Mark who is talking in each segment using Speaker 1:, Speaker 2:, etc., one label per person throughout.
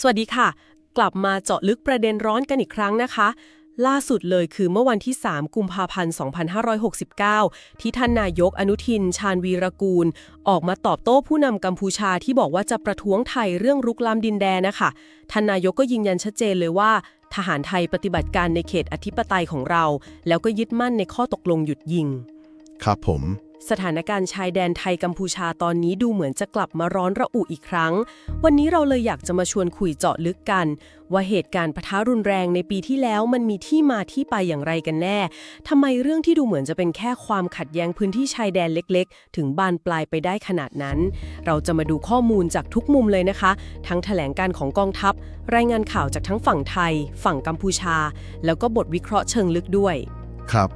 Speaker 1: สวัสดีค่ะ กลับมาเจาะลึกประเด็นร้อนกันอีกครั้งนะคะ ล่าสุดเลยคือเมื่อวันที่ 3 กุมภาพันธ์ 2569 ที่ท่านนายกอนุทิน ชาญวีรกูล ออกมาตอบโต้ผู้นำกัมพูชาที่บอกว่าจะประท้วงไทยเรื่องรุกล้ำดินแดนนะคะ ท่านนายกก็ยืนยันชัดเจนเลยว่า ทหารไทยปฏิบัติการในเขตอธิปไตยของเรา แล้วก็ยึดมั่นในข้อตกลงหยุดยิง
Speaker 2: ครับผม
Speaker 1: สถานการณ์ชายแดนไทยกัมพูชาตอนนี้ดูเหมือนจะกลับมาร้อนระอุอีกครั้ง วันนี้เราเลยอยากจะมาชวนคุยเจาะลึกกัน ว่าเหตุการณ์ปะทะรุนแรงในปีที่แล้วมันมีที่มาที่ไปอย่างไรกันแน่ทำไมเรื่องที่ดูเหมือนจะเป็นแค่ความขัดแย้งพื้นที่ชายแดนเล็กๆ ถึงบานปลายไปได้ขนาดนั้น เราจะมาดูข้อมูลจากทุกมุมเลยนะคะ ทั้งแถลงการของกองทัพ รายงานข่าวจากทั้งฝั่งไทย ฝั่งกัมพูชา แล้วก็บทวิเคราะห์เชิงลึกด้วย
Speaker 2: ครับ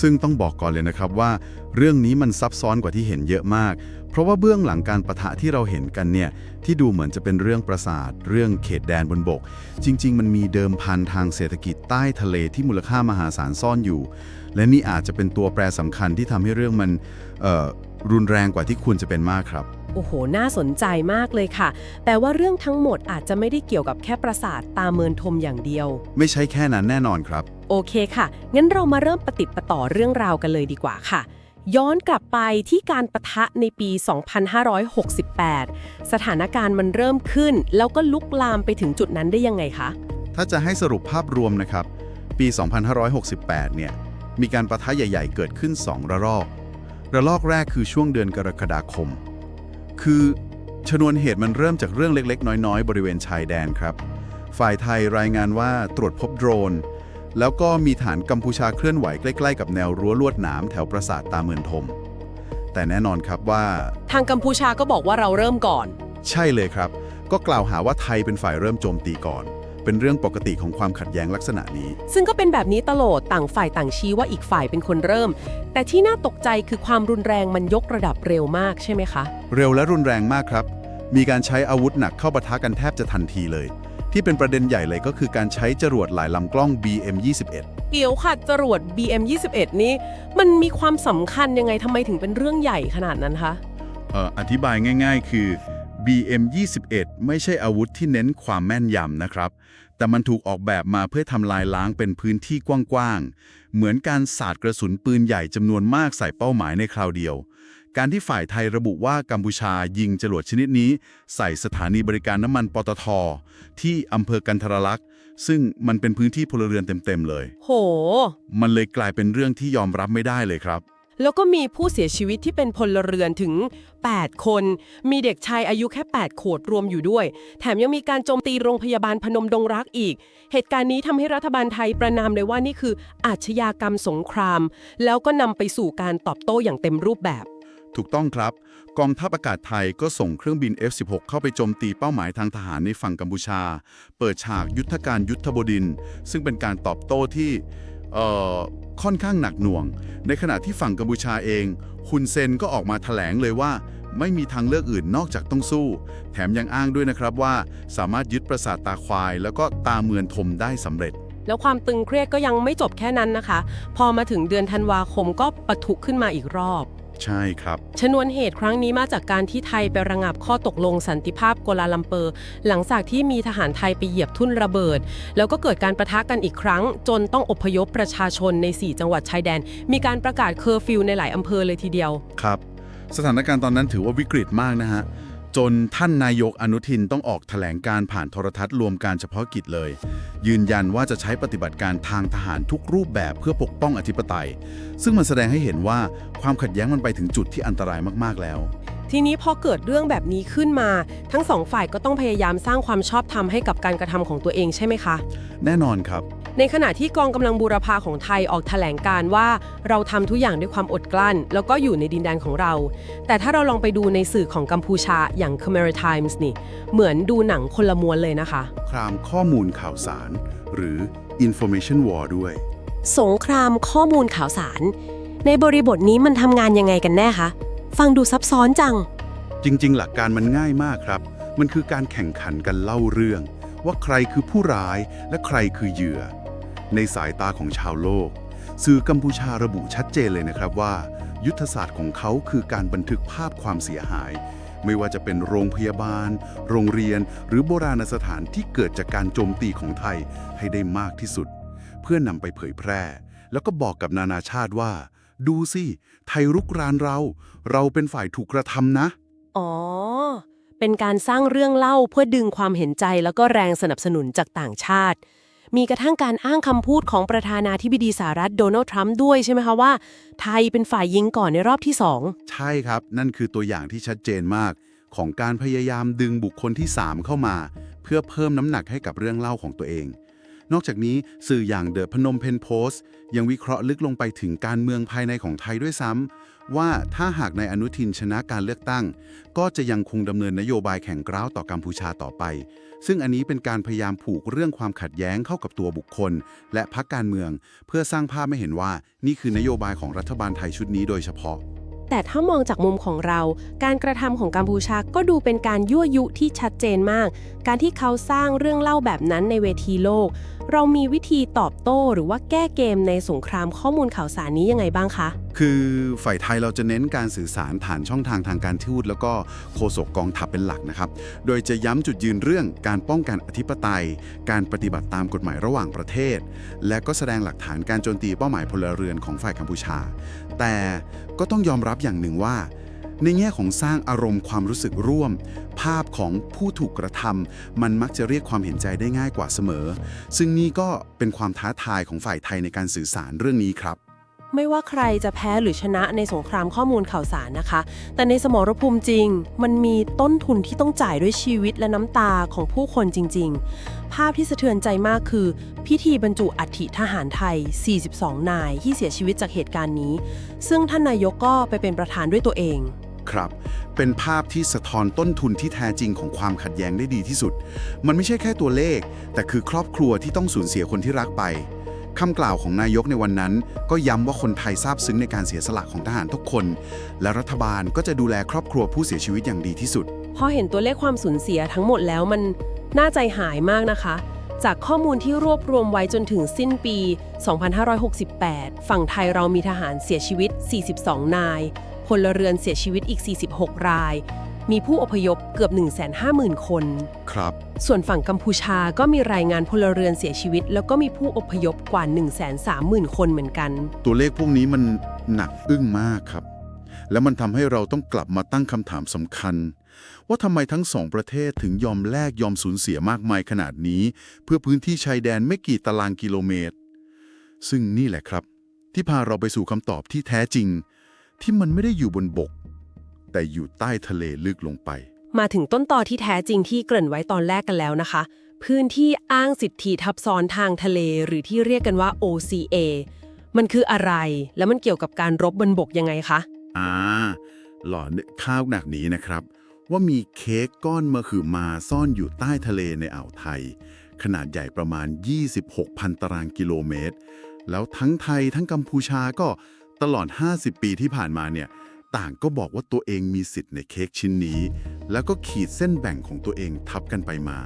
Speaker 2: ซึ่งต้องบอกก่อนเลยนะครับว่า เรื่องนี้มันซับซ้อนกว่าที่เห็นเยอะมาก เพราะว่าเบื้องหลังการประทะที่เราเห็นกันเนี่ยที่ดูเหมือนจะเป็นเรื่องประสาท เรื่องเขตแดนบนบก จริง ๆ มันมีเดิมพันทางเศรษฐกิจใต้ทะเลที่มูลค่ามหาศาลซ่อนอยู่ และนี่อาจจะเป็นตัวแปรสำคัญที่ทำให้เรื่องมันเอ่อรุนแรงกว่าที่ควรจะเป็นมากครับ
Speaker 1: โอ้โห น่าสนใจมากเลยค่ะแต่ว่าเรื่องทั้งหมดอาจจะไม่ได้เกี่ยวกับแค่ปราสาทตาเมินทมอย่างเดียว
Speaker 2: ไม่ใช่แค่นั้นแน่นอนครับ
Speaker 1: โอเคค่ะ งั้นเรามาเริ่มปฏิปต่อเรื่องราวกันเลยดีกว่าค่ะ ย้อนกลับไปที่การประทะในปี 2568 สถานการณ์มันเริ่มขึ้น แล้วก็ลุกลามไปถึงจุดนั้นได้ยังไงคะ
Speaker 2: ถ้าจะให้สรุปภาพรวมนะครับ ปี 2568 เนี่ย มีการประทะใหญ่ ๆ เกิดขึ้น 2 ระลอก ระลอกแรกคือช่วงเดือนกรกฎาคม คือชนวนเหตุมันเริ่มจากเรื่องเล็ก ๆ น้อย ๆ บริเวณชายแดนครับ ฝ่ายไทยรายงานว่าตรวจพบโดรน แล้วก็มีฐานกัมพูชาเคลื่อนไหวใกล้ ๆ กับแนวรั้วลวดหนามแถวปราสาทตาเมือนทม แต่แน่นอนครับว่า
Speaker 1: ทางกัมพูชาก็บอกว่าเราเริ่มก่อน
Speaker 2: ใช่เลยครับ ก็กล่าวหาว่าไทยเป็นฝ่ายเริ่มโจมตีก่อน เป็นเรื่องปกติของความขัดแย้งลักษณะนี้
Speaker 1: ซึ่งก็เป็นแบบนี้ตลอดต่างฝ่ายต่างชี้ว่าอีกฝ่ายเป็นคนเริ่ม แต่ที่น่าตกใจคือความรุนแรงมันยกระดับเร็วมากใช่ไหมคะ
Speaker 2: เร็วและรุนแรงมากครับ มีการใช้อาวุธหนักเข้าปะทะกันแทบจะทันทีเลย ที่เป็นประเด็นใหญ่เลยก็คือการใช้จรวดหลายลำกล้อง BM21
Speaker 1: เดี๋ยวค่ะจรวด BM21 นี้ มันมีความสำคัญยังไงทำไมถึงเป็นเรื่องใหญ่ขนาดนั้นคะ
Speaker 2: เอ่ออธิบายง่าย ๆ คือ BM21 ไม่ใช่อาวุธที่เน้นความแม่นยำนะครับ แต่มันถูกออกแบบมาเพื่อทำลายล้างเป็นพื้นที่กว้างๆ เหมือนการสาดกระสุนปืนใหญ่จำนวนมากใส่เป้าหมายในคราวเดียว การที่ฝ่ายไทยระบุว่ากัมพูชายิงจรวดชนิดนี้ ใส่สถานีบริการน้ำมันปตท ที่อำเภอกันทรลักษณ์ ซึ่งมันเป็นพื้นที่พลเรือนเต็ม ๆ เลย
Speaker 1: โห
Speaker 2: มันเลยกลายเป็นเรื่องที่ยอมรับไม่ได้เลยครับ
Speaker 1: แล้วก็มีผู้เสียชีวิตที่เป็นพลเรือนถึง 8 คน มีเด็กชายอายุแค่ 8 ขวบรวมอยู่ด้วย แถมยังมีการโจมตีโรงพยาบาลพนมดงรักอีก เหตุการณ์นี้ทำให้รัฐบาลไทยประนามเลยว่านี่คืออาชญากรรมสงคราม แล้วก็นำไปสู่การตอบโต้อย่างเต็มรูปแบบ
Speaker 2: ถูกต้องครับ กองทัพอากาศไทยก็ส่งเครื่องบิน F-16 เข้าไปโจมตีเป้าหมายทางทหารในฝั่งกัมพูชา เปิดฉากยุทธการยุทธบดินทร์ซึ่งเป็นการตอบโต้ที่ค่อนข้างหนักหน่วง ในขณะที่ฝั่งกัมพูชาเองฮุนเซนก็ออกมาแถลงเลยว่า ไม่มีทางเลือกอื่นนอกจากต้องสู้ แถมยังอ้างด้วยนะครับว่า สามารถยึดปราสาทตาควาย แล้วก็ตาเมือนทมได้สำเร็จ
Speaker 1: แล้วความตึงเครียดก็ยังไม่จบแค่นั้นนะคะ พอมาถึงเดือนธันวาคมก็ปะทุขึ้นมาอีกรอบ
Speaker 2: ใช่ครับ
Speaker 1: ชนวนเหตุครั้งนี้มาจากการที่ไทยไประงับข้อตกลงสันติภาพโกลาลัมเปอร์ หลังจากที่มีทหารไทยไปเหยียบทุ่นระเบิด แล้วก็เกิดการประทะกันอีกครั้ง จนต้องอพยพประชาชนใน 4 จังหวัดชายแดน มีการประกาศเคอร์ฟิวในหลายอำเภอเลยทีเดียว
Speaker 2: ครับ สถานการณ์ตอนนั้นถือว่าวิกฤตมากนะฮะ จนท่านนายกอนุทินต้องออกแถลงการผ่านโทรทัศน์รวมการเฉพาะกิจเลย ยืนยันว่าจะใช้ปฏิบัติการทางทหารทุกรูปแบบเพื่อปกป้องอธิปไตย ซึ่งมันแสดงให้เห็นว่าความขัดแย้งมันไปถึงจุดที่อันตรายมากๆแล้ว
Speaker 1: ทีนี้พอเกิดเรื่องแบบนี้ขึ้นมา ทั้งสองฝ่ายก็ต้องพยายามสร้างความชอบธรรมให้กับการกระทำของตัวเองใช่ไหมคะ
Speaker 2: แน่นอนครับ
Speaker 1: ในขณะที่กองกำลังบูรพาของไทยออกแถลงการว่า เราทำทุกอย่างด้วยความอดกลั้น แล้วก็อยู่ในดินแดนของเรา แต่ถ้าเราลองไปดูในสื่อของกัมพูชาอย่าง Khmer Times นี่ เหมือนดูหนังคนละม้วนเลยนะคะ
Speaker 2: ครามข้อมูลข่าวสาร หรือ information war ด้วย
Speaker 1: สงครามข้อมูลข่าวสาร ในบริบทนี้มันทำงานยังไงกันแน่คะ ฟังดูซับซ้อนจัง
Speaker 2: จริง ๆ หลักการมันง่ายมากครับ มันคือการแข่งขันกันเล่าเรื่อง ว่าใครคือผู้ร้ายและใครคือเหยื่อ ในสายตาของชาวโลก สื่อกัมพูชาระบุชัดเจนเลยนะครับว่า ยุทธศาสตร์ของเขาคือการบันทึกภาพความเสียหาย ไม่ว่าจะเป็นโรงพยาบาล โรงเรียน หรือโบราณสถานที่เกิดจากการโจมตีของไทยให้ได้มากที่สุด เพื่อนำไปเผยแพร่ แล้วก็บอกกับนานาชาติว่า ดูสิ ไทยรุกรานเรา เราเป็นฝ่ายถูกกระทำนะ
Speaker 1: อ๋อ เป็นการสร้างเรื่องเล่าเพื่อดึงความเห็นใจแล้วก็แรงสนับสนุนจากต่างชาติ มีกระทั่งการอ้างคำพูดของประธานาธิบดีสหรัฐโดนัลด์ทรัมป์ด้วยใช่ไหมคะว่า ไทยเป็นฝ่ายยิงก่อนในรอบที่สอง
Speaker 2: ใช่ครับ นั่นคือตัวอย่างที่ชัดเจนมาก ของการพยายามดึงบุคคลที่ 3 เข้ามา เพื่อเพิ่มน้ำหนักให้กับเรื่องเล่าของตัวเอง นอกจากนี้สื่ออย่างเดอะพนมเพนโพสยังวิเคราะห์ลึกลงไปถึงการเมืองภายในของไทยด้วยซ้ำ ว่าถ้าหากนายอนุทินชนะการเลือกตั้ง ก็จะยังคงดำเนินนโยบายแข่งกร้าวต่อกัมพูชาต่อไป ซึ่งอันนี้เป็นการพยายามผูกเรื่องความขัดแย้งเข้ากับตัวบุคคล และพรรคการเมือง เพื่อสร้างภาพไม่เห็นว่านี่คือนโยบายของรัฐบาลไทยชุดนี้โดยเฉพาะ
Speaker 1: แต่ถ้ามองจากมุมของเรา การกระทำของกัมพูชาก็ดูเป็นการยั่วยุที่ชัดเจนมาก การที่เขาสร้างเรื่องเล่าแบบนั้นในเวทีโลก เรามีวิธีตอบโต้หรือว่าแก้เกมในสงครามข้อมูลข่าวสารนี้ยังไงบ้างคะ
Speaker 2: คือฝ่ายไทยเราจะเน้นการสื่อสารผ่านช่องทางทางการทูตแล้วก็โฆษกกองทัพเป็นหลักนะครับ โดยจะย้ำจุดยืนเรื่องการป้องกันอธิปไตย การปฏิบัติตามกฎหมายระหว่างประเทศ และก็แสดงหลักฐานการโจมตีเป้าหมายพลเรือนของฝ่ายกัมพูชา แต่ก็ต้องยอมรับอย่างหนึ่งว่า ในแง่ของสร้างอารมณ์ความรู้สึกร่วม ภาพของผู้ถูกกระทำมันมักจะเรียกความเห็นใจได้ง่ายกว่าเสมอ ซึ่งนี่ก็เป็นความท้าทายของฝ่ายไทยในการสื่อสารเรื่องนี้ครับ
Speaker 1: ไม่ว่าใครจะแพ้หรือชนะในสงครามข้อมูลข่าวสารนะคะ แต่ในสมรภูมิจริง มันมีต้นทุนที่ต้องจ่ายด้วยชีวิตและน้ำตาของผู้คนจริง ๆ ภาพที่สะเทือนใจมากคือ พิธีบรรจุอัฐิทหารไทย 42 นายที่เสียชีวิตจากเหตุการณ์นี้ ซึ่งท่านนายกก็ไปเป็นประธานด้วยตัวเอง
Speaker 2: ครับ เป็นภาพที่สะท้อนต้นทุนที่แท้จริงของความขัดแย้งได้ดีที่สุด มันไม่ใช่แค่ตัวเลข แต่คือครอบครัวที่ต้องสูญเสียคนที่รักไป คำกล่าวของนายกในวันนั้น ก็ย้ำว่าคนไทยซาบซึ้งในการเสียสละของทหารทุกคน และรัฐบาลก็จะดูแลครอบครัวผู้เสียชีวิตอย่างดีที่สุด
Speaker 1: พอเห็นตัวเลขความสูญเสียทั้งหมดแล้วมันน่าใจหายมากนะคะ จากข้อมูลที่รวบรวมไว้จนถึงสิ้นปี 2568 ฝั่งไทยเรามีทหารเสียชีวิต 42 นายพลเรือนเสียชีวิตอีก 46 ราย มีผู้อพยพเกือบ 150,000 คน
Speaker 2: ครับ
Speaker 1: ส่วนฝั่งกัมพูชาก็มีรายงานพลเรือนเสียชีวิต แล้วก็มีผู้อพยพกว่า 130,000 คนเหมือนกัน
Speaker 2: ตัวเลขพวกนี้มันหนักอึ้งมากครับ แล้วมันทำให้เราต้องกลับมาตั้งคำถามสำคัญ ว่าทำไมทั้งสองประเทศถึงยอมแลกยอมสูญเสียมากมายขนาดนี้ เพื่อพื้นที่ชายแดนไม่กี่ตารางกิโลเมตร ซึ่งนี่แหละครับ ที่พาเราไปสู่คำตอบที่แท้จริง ที่มันไม่ได้อยู่บนบก แต่อยู่ใต้ทะเลลึกลงไป
Speaker 1: มาถึงต้นต่อที่แท้จริงที่เกริ่นไว้ตอนแรกกันแล้วนะคะ พื้นที่อ้างสิทธิทับซ้อนทางทะเลหรือที่เรียกกันว่า OCA มันคืออะไร แล้วมันเกี่ยวกับการรบบนบกยังไงคะ
Speaker 2: อ่า หล่อนึกข้าวหนักนี้นะครับ ว่ามีเค้กก้อนมะขือมาซ่อนอยู่ใต้ทะเลในอ่าวไทย ขนาดใหญ่ประมาณ 26,000 ตารางกิโลเมตร แล้วทั้งไทยทั้งกัมพูชาก็ตลอด 50 ปีที่ผ่านมาเนี่ย ต่างก็บอกว่าตัวเองมีสิทธิ์ในเค้กชิ้นนี้ แล้วก็ขีดเส้นแบ่งของตัวเองทับกันไปมา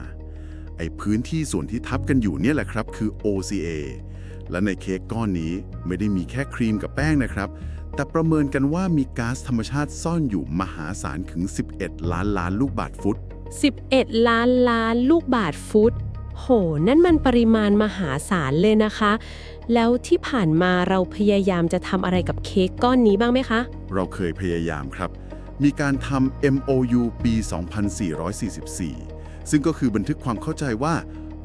Speaker 2: ไอ้พื้นที่ส่วนที่ทับกันอยู่เนี่ยแหละครับคือ OCA และในเค้กก้อนนี้ไม่ได้มีแค่ครีมกับแป้งนะครับ แต่ประเมินกันว่ามีก๊าซธรรมชาติซ่อนอยู่มหาศาลถึง 11 ล้านล้านลูกบาทฟุต
Speaker 1: 11 ล้านล้านลูกบาทฟุต โห นั่นมันปริมาณมหาศาลเลยนะคะ แล้วที่ผ่านมาเราพยายามจะทำอะไรกับเค้กก้อนนี้บ้างไหมคะ
Speaker 2: เราเคยพยายามครับ มีการทำ MOU ปี 2444 ซึ่งก็คือบันทึกความเข้าใจว่า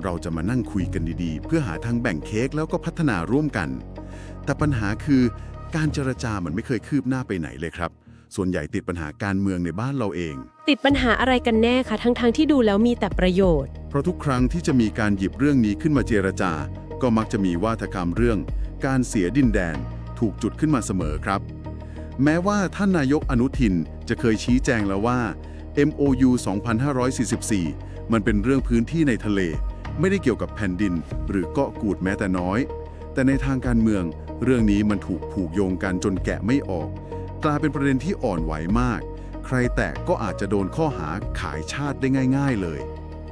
Speaker 2: เราจะมานั่งคุยกันดีๆ เพื่อหาทางแบ่งเค้กแล้วก็พัฒนาร่วมกัน แต่ปัญหาคือการเจรจามันไม่เคยคืบหน้าไปไหนเลยครับ ส่วนใหญ่ติดปัญหาการเมืองในบ้านเราเอง
Speaker 1: ติดปัญหาอะไรกันแน่คะทั้งๆที่ดูแล้วมีแต่ประโยชน์
Speaker 2: เพราะทุกครั้งที่จะมีการหยิบเรื่องนี้ขึ้นมาเจรจา ก็มักจะมีวาทกรรมเรื่อง การเสียดินแดนถูกจุดขึ้นมาเสมอครับ แม้ว่าท่านนายกอนุทินจะเคยชี้แจงแล้วว่า MOU 2544 มันเป็นเรื่องพื้นที่ในทะเล ไม่ได้เกี่ยวกับแผ่นดิน หรือเกาะกูดแม้แต่น้อย แต่ในทางการเมือง เรื่องนี้มันถูกผูกโยงกันจนแกะไม่ออก กลายเป็นประเด็นที่อ่อนไหวมาก ใครแตะก็อาจจะโดนข้อหาขายชาติได้ง่าย ๆ เลย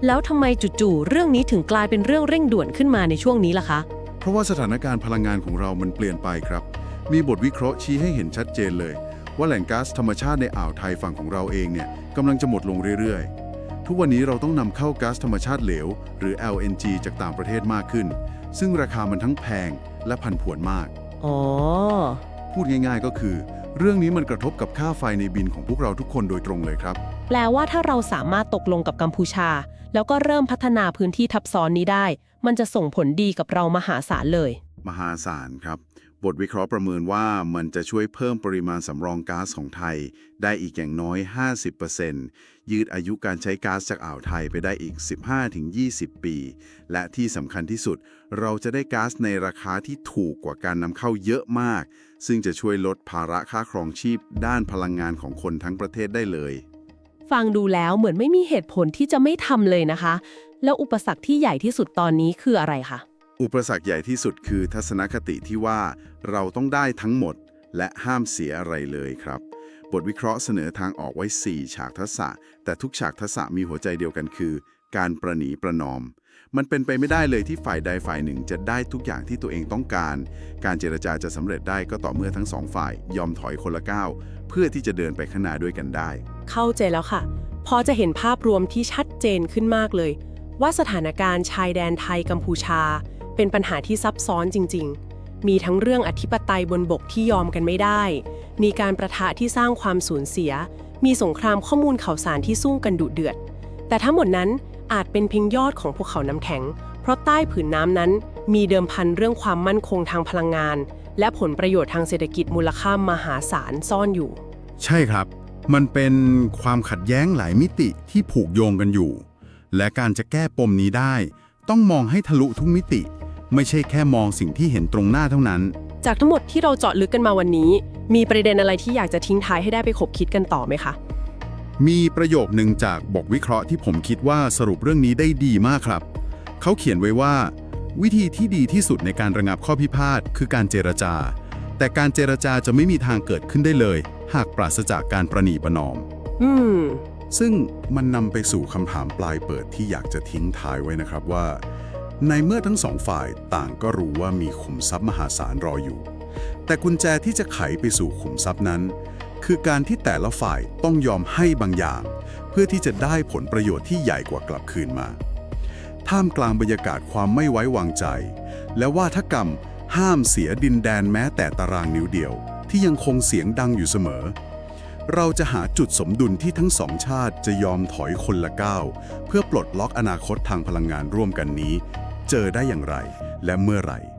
Speaker 1: แล้วทำไมจู่ๆเรื่องนี้ถึงกลายเป็นเรื่องเร่งด่วนขึ้นมาในช่วงนี้ล่ะคะ
Speaker 2: เพราะว่าสถานการณ์พลังงานของเรามันเปลี่ยนไปครับ มีบทวิเคราะห์ชี้ให้เห็นชัดเจนเลย
Speaker 3: ว่าแหล่งก๊าซธรรมชาติในอ่าวไทยฝั่งของเราเองเนี่ยกำลังจะหมดลงเรื่อยๆ ทุกวันนี้เราต้องนำเข้าก๊าซธรรมชาติเหลว หรือ LNG จากต่างประเทศมากขึ้น ซึ่งราคามันทั้งแพงและผันผวนมาก
Speaker 1: อ๋อ
Speaker 3: พูดง่ายๆก็คือ เรื่องนี้มันกระทบกับค่าไฟในบินของพวกเราทุกคนโดยตรงเลยครับ
Speaker 1: แปลว่าถ้าเราสามารถตกลงกับกัมพูชา แล้วก็เริ่มพัฒนาพื้นที่ทับซ้อนนี้ได้ มันจะส่งผลดีกับเรามหาศาลเลย
Speaker 3: มหาศาลครับ บทวิเคราะห์ประเมินว่ามันจะช่วยเพิ่มปริมาณสำรองก๊าซของไทย ได้อีกอย่างน้อย 50%ยืดอายุการใช้ก๊าซจากอ่าวไทยไปได้อีก 15-20 ปี และที่สำคัญที่สุด เราจะได้ก๊าซในราคาที่ถูกกว่าการนำเข้าเยอะมาก ซึ่งจะช่วยลดภาระค่าครองชีพ ด้านพลังงานของคนทั้งประเทศได้เลย
Speaker 1: ฟังดูแล้วเหมือนไม่มีเหตุผลที่จะไม่ทำเลยนะคะ แล้วอุปสรรคที่ใหญ่ที่สุดตอนนี้คืออะไรคะ
Speaker 3: อุปสรรคใหญ่ที่สุดคือทัศนคติที่ว่าเราต้องได้ทั้งหมดและห้ามเสียอะไรเลยครับ บทวิเคราะห์เสนอทางออกไว้ 4 ฉากทักษะแต่ทุกฉากทักษะมีหัวใจเดียวกันคือ การประนีประนอม มันเป็นไปไม่ได้เลยที่ฝ่ายใดฝ่ายหนึ่งจะได้ทุกอย่างที่ตัวเองต้องการ การเจรจาจะสำเร็จได้ก็ต่อเมื่อทั้งสองฝ่าย ยอมถอยคนละก้าวเพื่อที่จะเดินไปข้างหน้าด้วยกันได้
Speaker 1: เข้าใจแล้วค่ะ พอจะเห็นภาพรวมที่ชัดเจนขึ้นมากเลย ว่าสถานการณ์ชายแดนไทยกัมพูชา เป็นปัญหาที่ซับซ้อนจริง ๆ มีทั้งเรื่องอธิปไตยบนบกที่ยอมกันไม่ได้ มีการประทะที่สร้างความสูญเสีย มีสงครามข้อมูลข่าวสารที่สู้กันดุเดือด แต่ทั้งหมดนั้นอาจเป็นเพียงยอดของภูเขาน้ำแข็ง เพราะใต้ผืนน้ำนั้น มีเดิมพันเรื่องความมั่นคงทางพลังงาน และผลประโยชน์ทางเศรษฐกิจมูลค่ามหาศาลซ่อนอยู่
Speaker 2: ใช่ครับ มันเป็นความขัดแย้งหลายมิติที่ผูกโยงกันอยู่ และการจะแก้ปมนี้ได้ ต้องมองให้ทะลุทุกมิติ ไม่ใช่แค่มองสิ่งที่เห็นตรงหน้าเท่านั้น
Speaker 1: จากทั้งหมดที่เราเจาะลึกกันมาวันนี้ มีประเด็นอะไรที่อยากจะทิ้งท้ายให้ได้ไปขบคิดกันต่อไหมคะ
Speaker 2: มีประโยคหนึ่งจากบทวิเคราะห์ที่ผมคิดว่าสรุปเรื่องนี้ได้ดีมากครับ เขาเขียนไว้ว่า วิธีที่ดีที่สุดในการระงับข้อพิพาทคือการเจรจา แต่การเจรจาจะไม่มีทางเกิดขึ้นได้เลย หากปราศจากการประนีประนอม
Speaker 1: อืม
Speaker 2: ซึ่งมันนำไปสู่คำถามปลายเปิดที่อยากจะทิ้งท้ายไว้นะครับว่า ในเมื่อทั้งสองฝ่ายต่างก็รู้ว่ามีขุมทรัพย์มหาศาลรออยู่ แต่กุญแจที่จะไขไปสู่ขุมทรัพย์นั้น คือการที่แต่ละฝ่ายต้องยอมให้บางอย่าง เพื่อที่จะได้ผลประโยชน์ที่ใหญ่กว่ากลับคืนมา ท่ามกลางบรรยากาศความไม่ไว้วางใจ และว่าทกรรมห้ามเสียดินแดนแม้แต่ตารางนิ้วเดียว ที่ยังคงเสียงดังอยู่เสมอ เราจะหาจุดสมดุลที่ทั้งสองชาติจะยอมถอยคนละก้าวเพื่อปลดล็อกอนาคตทางพลังงานร่วมกันนี้ เจอได้อย่างไร และเมื่อไหร่